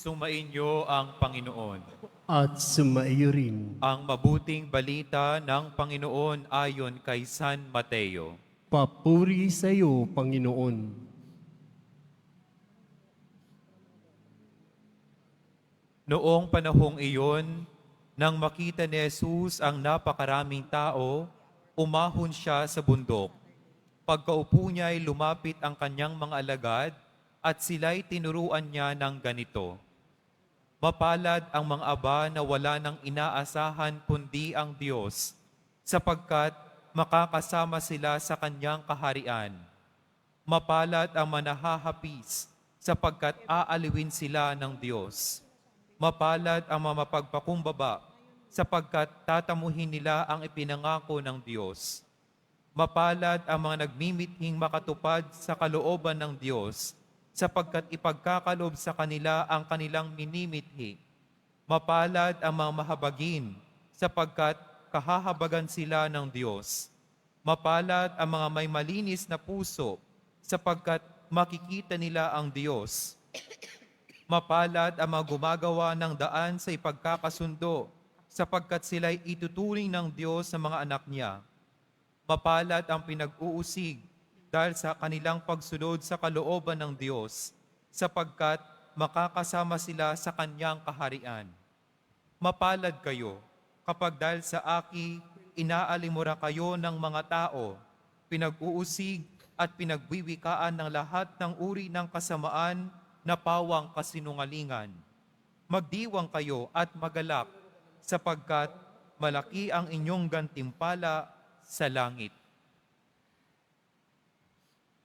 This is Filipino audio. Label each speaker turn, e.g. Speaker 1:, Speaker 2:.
Speaker 1: Sumainyo ang Panginoon.
Speaker 2: at sumaiyo rin.
Speaker 1: Ang mabuting balita ng Panginoon ayon kay San Mateo.
Speaker 2: Papuri sa iyo, Panginoon.
Speaker 1: Noong panahong iyon, nang makita ni Jesus ang napakaraming tao, umahon siya sa bundok. Pagkaupo niya ay lumapit ang kanyang mga alagad at sila'y tinuruan niya ng ganito. Mapalad ang mga aba na wala nang inaasahan kundi ang Diyos, sapagkat makakasama sila sa kanyang kaharian. Mapalad ang manahahapis, sapagkat aaliwin sila ng Diyos. Mapalad ang mga mapagpakumbaba, sapagkat tatamuhin nila ang ipinangako ng Diyos. Mapalad ang mga nagmimithing makatupad sa kalooban ng Diyos, sapagkat ipagkakalob sa kanila ang kanilang minimithi. Mapalad ang mga mahabagin, sapagkat kahahabagan sila ng Diyos. Mapalad ang mga may malinis na puso, sapagkat makikita nila ang Diyos. Mapalad ang mga gumagawa ng daan sa ipagkakasundo, sapagkat sila'y ituturing ng Diyos sa mga anak niya. Mapalad ang pinag-uusig dahil sa kanilang pagsunod sa kalooban ng Diyos, sapagkat makakasama sila sa kanyang kaharian. Mapalad kayo kapag dahil sa aki inaalimura kayo ng mga tao, pinag-uusig at pinagwiwikaan ng lahat ng uri ng kasamaan na pawang kasinungalingan. Magdiwang kayo at magalak sapagkat malaki ang inyong gantimpala sa langit.